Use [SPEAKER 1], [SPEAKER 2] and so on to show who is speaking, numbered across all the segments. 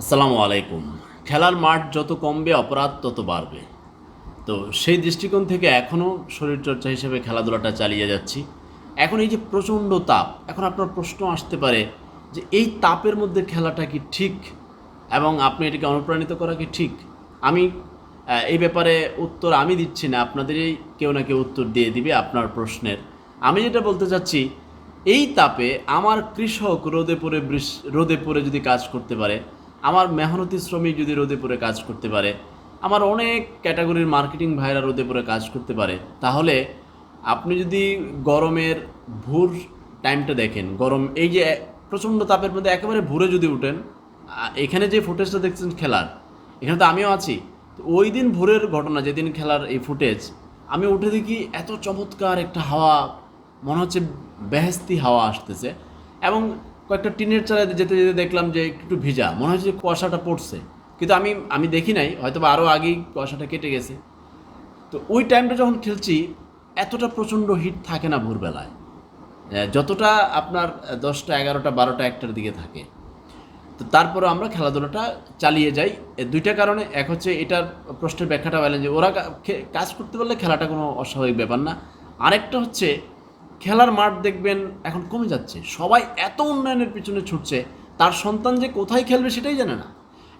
[SPEAKER 1] আসসালামু আলাইকুম। খেলার মাঠ যত কমবে, অপরাধ তত বাড়বে। তো সেই দৃষ্টিকোণ থেকে এখনও শরীরচর্চা হিসেবে খেলাধুলাটা চালিয়ে যাচ্ছি। এখন এই যে প্রচণ্ড তাপ, এখন আপনার প্রশ্ন আসতে পারে যে এই তাপের মধ্যে খেলাটা কি ঠিক এবং আপনি এটাকে অনুপ্রাণিত করা কি ঠিক? আমি এই ব্যাপারে উত্তর আমি দিচ্ছি না, আপনাদেরই কেউ না কেউ উত্তর দিয়ে দিবে আপনার প্রশ্নের। আমি যেটা বলতে চাচ্ছি এই তাপে আমার কৃষক রোদে পড়ে রোদে পড়ে যদি কাজ করতে পারে, আমার মেহনতি শ্রমিক যদি রোদে পড়ে কাজ করতে পারে, আমার অনেক ক্যাটাগরির মার্কেটিং ভাইরা রোদে পড়ে কাজ করতে পারে, তাহলে আপনি যদি গরমের ভোর টাইমটা দেখেন, গরম এই যে প্রচণ্ড তাপের মধ্যে একেবারে ভোরে যদি উঠেন এখানে যে ফুটেজটা দেখছেন খেলার, এখানে তো আমিও আছি, তো ওই দিন ভোরের ঘটনা, যেদিন খেলার এই ফুটেজ, আমি উঠে দেখি এত চমৎকার একটা হাওয়া মনে হচ্ছে বেহেস্তি হাওয়া আসতেছে। এবং কয়েকটা টিনের চালাতে যেতে যেতে দেখলাম যে একটু ভিজা, মনে হচ্ছে যে কুয়াশাটা পড়ছে। কিন্তু আমি আমি দেখি নাই হয়তো বা আরও আগেই কুয়াশাটা কেটে গেছে। তো ওই টাইমটা যখন খেলছি, এতটা প্রচণ্ড হিট থাকে না ভোরবেলায়। যতটা আপনার দশটা, এগারোটা, বারোটা একটার দিকে থাকে। তো তারপরে আমরা খেলাধুলাটা চালিয়ে যাই। দুইটা কারণে, এক হচ্ছে এটার প্রশ্নের ব্যাখ্যাটা বলেন যে ওরা কাজ করতে পারলে খেলাটা কোনো অস্বাভাবিক ব্যাপার না। আরেকটা হচ্ছে খেলার মাঠ দেখবেন এখন কমে যাচ্ছে। সবাই এত উন্নয়নের পিছনে ছুটছে, তার সন্তান যে কোথায় খেলবে সেটাই জানে না।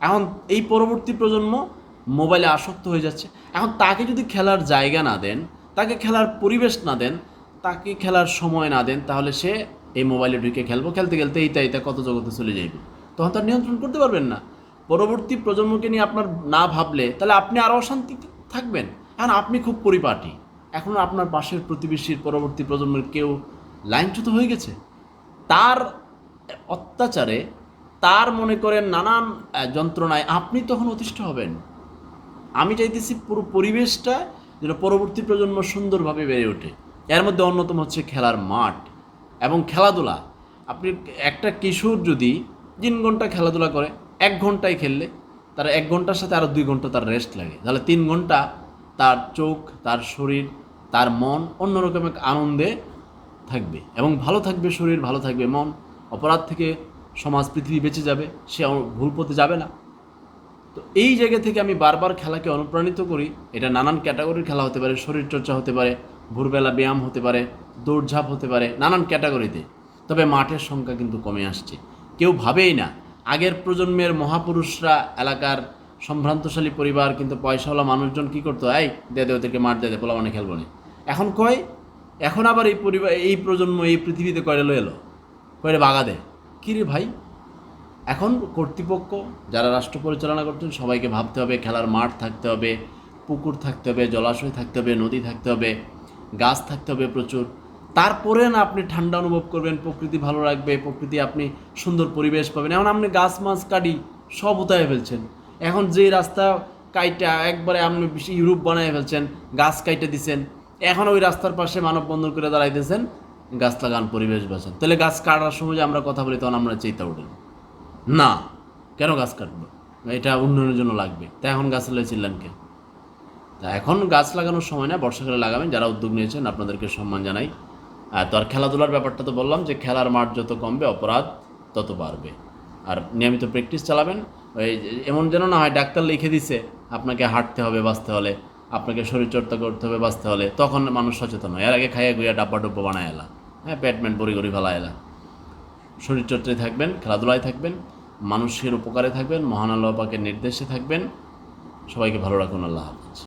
[SPEAKER 1] এখন এই পরবর্তী প্রজন্ম মোবাইলে আসক্ত হয়ে যাচ্ছে। এখন তাকে যদি খেলার জায়গা না দেন, তাকে খেলার পরিবেশ না দেন, তাকে খেলার সময় না দেন, তাহলে সে এই মোবাইলে ঢুকে খেলব। খেলতে খেলতে এইটা এইটা কত জগতে চলে যাইবে। তখন তার নিয়ন্ত্রণ করতে পারবেন না। পরবর্তী প্রজন্মকে নিয়ে আপনার না ভাবলে, তাহলে আপনি আরও অশান্তিতে থাকবেন। এখন আপনি খুব পরিপাটি। এখন আপনার পাশের প্রতিবেশীর পরবর্তী প্রজন্মের কেউ লাইনচ্যুত হয়ে গেছে? তার অত্যাচারে তার মনে করেন নানান যন্ত্রণায় আপনি তখন অতিষ্ঠ হবেন। আমি চাইতেছি পুরো পরিবেশটা যেন পরবর্তী প্রজন্ম সুন্দরভাবে বেড়ে ওঠে। এর মধ্যে অন্যতম হচ্ছে খেলার মাঠ এবং খেলাধুলা। আপনি একটা কিশোর যদি তিন ঘণ্টা খেলাধুলা করে, এক ঘন্টায় খেললে তার এক ঘণ্টার সাথে আরও দুই ঘণ্টা তার রেস্ট লাগে। তাহলে তিন ঘণ্টা তার চোখ, তার শরীর তার মন অন্যরকম এক আনন্দে থাকবে এবং ভালো থাকবে, শরীর ভালো থাকবে, মন অপরাধ থেকে সমাজ, পৃথিবী বেঁচে যাবে, সে ভুল পথে যাবে না। তো এই জায়গা থেকে আমি বারবার খেলাকে অনুপ্রাণিত করি। এটা নানান ক্যাটাগরির খেলা হতে পারে, শরীরচর্চা হতে পারে, ভোরবেলা ব্যায়াম হতে পারে, দৌড়ঝাঁপ হতে পারে, নানান ক্যাটাগরিতে। তবে মাঠের সংখ্যা কিন্তু কমে আসছে। কেউ ভাবেই না। আগের প্রজন্মের মহাপুরুষরা, এলাকার সম্ভ্রান্তশালী পরিবার, কিন্তু পয়সাওয়ালা মানুষজন কী করতো? এই দে, ওদেরকে মাঠ দে দে, পোলা মানে খেলব না। এখন কয়? এখন আবার এই পরিবার, এই প্রজন্ম, এই পৃথিবীতে কয়টা এলো? কয়টা বাগা দে কী রে ভাই? এখন কর্তৃপক্ষ, যারা রাষ্ট্র পরিচালনা করছেন, সবাইকে ভাবতে হবে, খেলার মাঠ থাকতে হবে, পুকুর থাকতে হবে, জলাশয় থাকতে হবে, নদী থাকতে হবে, গাছ থাকতে হবে প্রচুর। তারপরে না আপনি ঠান্ডা অনুভব করবেন, প্রকৃতি ভালো রাখবে, প্রকৃতি আপনি সুন্দর পরিবেশ পাবেন। এখন আপনি গাছ, মাছ কাটি, সব উতায় ফেলছেন। এখন যে রাস্তা কাইটা, একবারে আপনি ইউরোপ বানায় ফেলছেন, গাছ কাইটে দিছেন এখন ওই রাস্তার পাশে মানববন্ধন করে দাঁড়াইতেছেন, গাছ লাগান, পরিবেশ বাঁচান। তাহলে গাছ কাটার সময় যে আমরা কথা বলি, তখন আমরা চেতা উঠেন না, কেন গাছ কাটবো? এটা উন্নয়নের জন্য লাগবে। তা এখন গাছ লাগিয়েছিলেন কে? তা এখন গাছ লাগানোর সময় না, বর্ষাকালে লাগাবেন। যারা উদ্যোগ নিয়েছেন, আপনাদেরকে সম্মান জানাই। আর তো আর খেলাধুলার ব্যাপারটা তো বললাম যে, খেলার মাঠ যত কমবে, অপরাধ তত বাড়বে। আর নিয়মিত প্র্যাকটিস চালাবেন। ওই এমন যেন না হয়, ডাক্তার লিখে দিছে, আপনাকে হাঁটতে হবে, বাঁচতে হলে। আপনাকে শরীরচর্চা করতে হবে, বাঁচতে হলে। তখন মানুষ সচেতন হয়। এর আগে খাইয়া গুইয়া ডাব্বা ডুব্বা বানায় এলা। হ্যাঁ ব্যাটম্যান বড়ি গড়ি ফেলা এলা। শরীরচর্চায় থাকবেন, খেলাধুলায় থাকবেন মানুষের উপকারে থাকবেন, মহান আল্লাহ পাকের নির্দেশে থাকবেন। সবাইকে ভালো রাখুন, আল্লাহ হাফিজ।